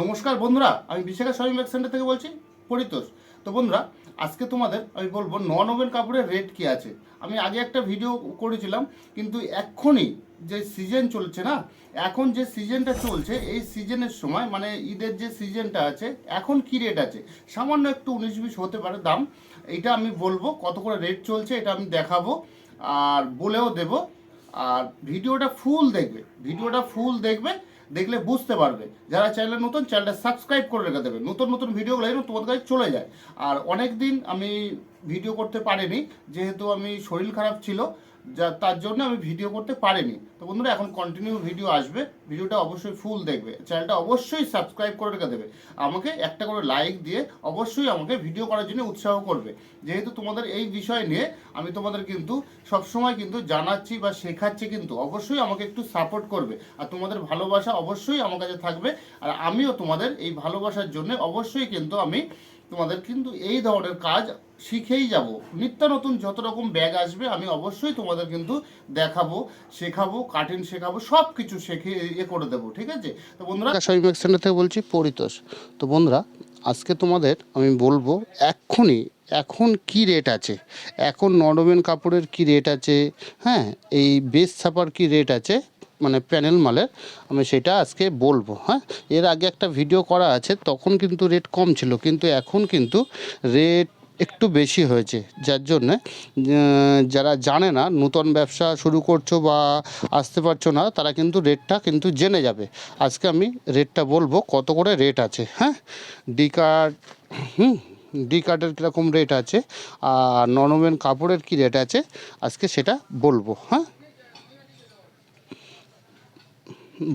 নমস্কার বন্ধুরা, আমি বিশাখা শপিং সেন্টার থেকে বলছি, পরিতোষ। তো বন্ধুরা, আজকে তোমাদের আমি বলব নন ওভেন কাপড়ের রেট কি আছে। আমি আগে একটা ভিডিও করেছিলাম, কিন্তু এক্ষুনি যে সিজন চলছে না, এখন যে সিজনটা চলছে, এই সিজনের সময় মানে ঈদের যে সিজনটা আছে, এখন কি রেট আছে? সামান্য একটু উনিশ বিশ হতে পারে দাম। এটা আমি বলব, কত করে রেট চলছে এটা আমি দেখাবো, আর বলেও দেবো। আর ভিডিওটা ফুল দেখবে, ভিডিওটা ফুল দেখবে দেখলে বুঝতে পারবে। যারা চ্যানেলে নতুন চ্যানেলটা সাবস্ক্রাইব করে রেখে দেবে। নতুন নতুন ভিডিওগুলো যেন তোমাদের কাছে চলে যায়। আর অনেক দিন আমি ভিডিও করতে পারিনি, যেহেতু আমি শরীর খারাপ ছিল যা, তার জন্য আমি ভিডিও করতে পারিনি। তো বন্ধুরা, এখন কন্টিনিউ ভিডিও আসবে। ভিডিওটা অবশ্যই ফুল দেখবে। চ্যানেলটা অবশ্যই সাবস্ক্রাইব করে রেখে দেবে। আমাকে একটা করে লাইক দিয়ে অবশ্যই আমাকে ভিডিও করার জন্য উৎসাহ করবে। যেহেতু তোমাদের এই বিষয় নিয়ে আমি তোমাদের কিন্তু সবসময় কিন্তু জানাচ্ছি বা শেখাচ্ছি কিন্তু, অবশ্যই আমাকে একটু সাপোর্ট করবে। আর তোমাদের ভালোবাসা অবশ্যই আমার কাছে থাকবে। আর আমিও তোমাদের এই ভালোবাসার জন্য অবশ্যই কিন্তু আমি তোমাদের কিন্তু এই ধরনের কাজ শিখেই যাব। নিত্য নতুন যত রকম ব্যাগ আসবে, আমি অবশ্যই তোমাদের কিন্তু দেখাবো, শেখাবো কাটিং শেখাবো সব কিছু শেখে ইয়ে করে দেবো, ঠিক আছে? তো বন্ধুরা শপিং ব্যাগ সেন্টার থেকে বলছি পরিতোষ। তো বন্ধুরা, আজকে তোমাদের আমি বলব এক্ষুনি, এখন কি রেট আছে? এখন নরমেন কাপড়ের কি রেট আছে? হ্যাঁ এই বেস ছাপার কি রেট আছে? মানে প্যানেল মালের, আমি সেটা আজকে বলব হ্যাঁ? এর আগে একটা ভিডিও করা আছে, তখন কিন্তু রেট কম ছিল, কিন্তু এখন কিন্তু রেট একটু বেশি হয়েছে, যার জন্যে যারা জানে না, নূতন ব্যবসা শুরু করছ বা আসতে পারছ না, তারা কিন্তু রেটটা কিন্তু জেনে যাবে। আজকে আমি রেটটা বলব, কত করে রেট আছে হ্যাঁ? ডি কার্ড হুম ডি কার্ডের কীরকম রেট আছে, আর ননওমেন কাপড়ের কী রেট আছে, আজকে সেটা বলব হ্যাঁ?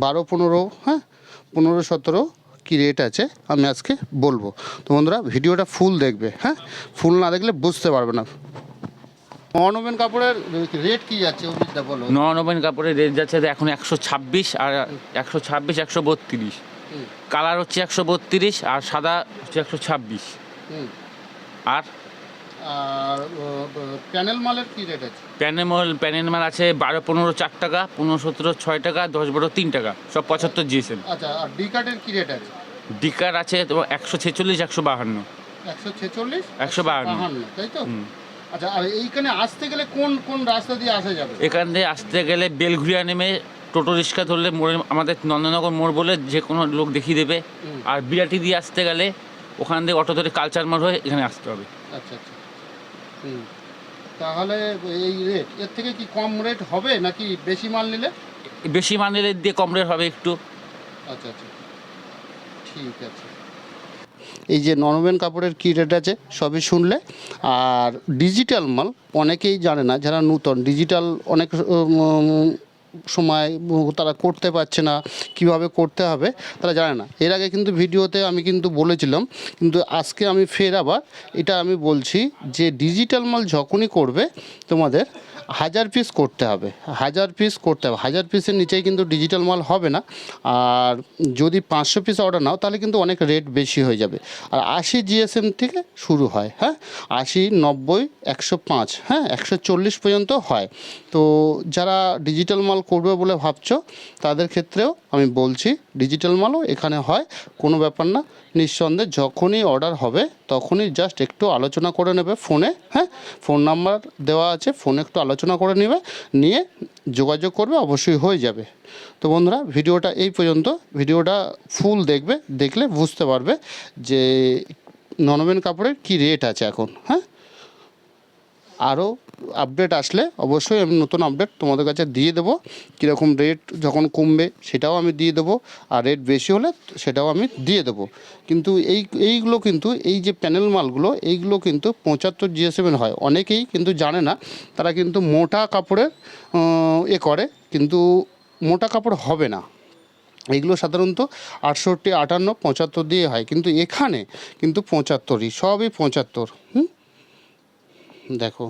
বারো, পনেরো হ্যাঁ? পনেরো, সতেরো কী রেট আছে আমি আজকে বলব। তো বন্ধুরা ভিডিওটা ফুল দেখবে হ্যাঁ? ফুল না দেখলে বুঝতে পারবে না। ননওমেন কাপড়ের রেট কী যাচ্ছে অভিজ্ঞতা বলো। নন ওভেন কাপড়ের রেট যাচ্ছে এখন একশো ছাব্বিশ আর একশো ছাব্বিশ একশো বত্রিশ। কালার হচ্ছে একশো বত্রিশ আর সাদা হচ্ছে একশো ছাব্বিশ। আর আর প্যানেল মালের কী রেট আছে? প্যানেমল প্যানেল মাল আছে বারো পনেরো চার টাকা পনেরো সতেরো ছয় টাকা দশ বারো তিন টাকা সব পঁচাত্তর জিএসএম আচ্ছা আর ডি কার্ডের কী রেট আছে? ডিকার আছে তোমার একশো ছেচল্লিশ একশো বাহান্ন। একশো ছেচল্লিশ? একশো বাহান্ন। তাই তো? আচ্ছা আর এইখানে আসতে গেলে কোন কোন রাস্তা দিয়ে আসা যাবে? এখান থেকে আসতে গেলে বেলঘুরিয়া নেমে টোটো রিক্সা ধরলে মোড়ে আমাদের নন্দনগর মোড় বলে যে কোনো লোক দেখিয়ে দেবে। আর বিরাটি দিয়ে আসতে গেলে ওখান থেকে অটো ধরে কালচার মার হয়ে এখানে আসতে হবে। আচ্ছা আচ্ছা। তাহলে এই রেট এর থেকে কি কম রেট হবে নাকি বেশি মাল নিলে? বেশি মাল নিলে দিয়ে কম রেট হবে একটু। আচ্ছা আচ্ছা। ঠিক আছে। এই যে নরমেন কাপড়ের কী রেট আছে সবই শুনলে। আর ডিজিটাল মাল অনেকেই জানে না যারা নূতন ডিজিটাল অনেক সময় তারা করতে পারছে না, কীভাবে করতে হবে তারা জানে না। এর আগে কিন্তু ভিডিওতে আমি কিন্তু বলেছিলাম, কিন্তু আজকে আমি ফের আবার এটা আমি বলছি যে ডিজিটাল মাল যখনই করবে তোমাদের হাজার পিস করতে হবে, হাজার পিস করতে হবে। হাজার পিসের নিচেই কিন্তু ডিজিটাল মাল হবে না। আর যদি পাঁচশো পিস অর্ডার নাও, তাহলে কিন্তু অনেক রেট বেশি হয়ে যাবে। আর আশি জিএসএম থেকে শুরু হয় হ্যাঁ? আশি, নব্বই, একশো পাঁচ হ্যাঁ? একশো চল্লিশ পর্যন্ত হয়। তো যারা ডিজিটাল মাল করবে বলে ভাবছ, তাদের ক্ষেত্রেও আমি বলছি ডিজিটাল মালও এখানে হয়, কোনো ব্যাপার না। নিঃসন্দেহে যখনই অর্ডার হবে, তখনই জাস্ট একটু আলোচনা করে নেবে ফোনে হ্যাঁ? ফোন নাম্বার দেওয়া আছে ফোনে একটু আলোচনা করে নেবে, নিয়ে যোগাযোগ করবে, অবশ্যই হয়ে যাবে। তো বন্ধুরা, ভিডিওটা এই পর্যন্ত। ভিডিওটা ফুল দেখবে, দেখলে বুঝতে পারবে যে ননমেন কাপড়ের কি রেট আছে এখন হ্যাঁ? আরও আপডেট আসলে অবশ্যই আমি নতুন আপডেট তোমাদের কাছে দিয়ে দেবো। কীরকম রেট যখন কমবে সেটাও আমি দিয়ে দেবো আর রেট বেশি হলে সেটাও আমি দিয়ে দেবো। কিন্তু এই, এইগুলো কিন্তু এই যে প্যানেল মালগুলো এইগুলো কিন্তু পঁচাত্তর জিএসএমের হয়। অনেকেই কিন্তু জানে না, তারা কিন্তু মোটা কাপড়ের এ করে, কিন্তু মোটা কাপড় হবে না। এইগুলো সাধারণত আটষট্টি আটান্ন পঁচাত্তর দিয়ে হয়। কিন্তু এখানে কিন্তু পঁচাত্তরই, সবই পঁচাত্তর, হুম? দেখো।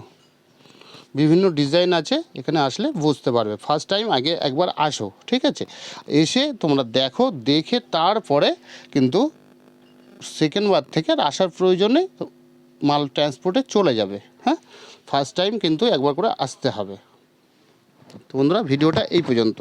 বিভিন্ন ডিজাইন আছে, এখানে আসলে বুঝতে পারবে। ফার্স্ট টাইম আগে একবার আসো, ঠিক আছে? এসে তোমরা দেখো, দেখে তারপরে কিন্তু সেকেন্ড বার থেকে আর আসার প্রয়োজনে মাল ট্রান্সপোর্টে চলে যাবে হ্যাঁ? ফার্স্ট টাইম কিন্তু একবার করে আসতে হবে। তো বন্ধুরা ভিডিওটা এই পর্যন্ত।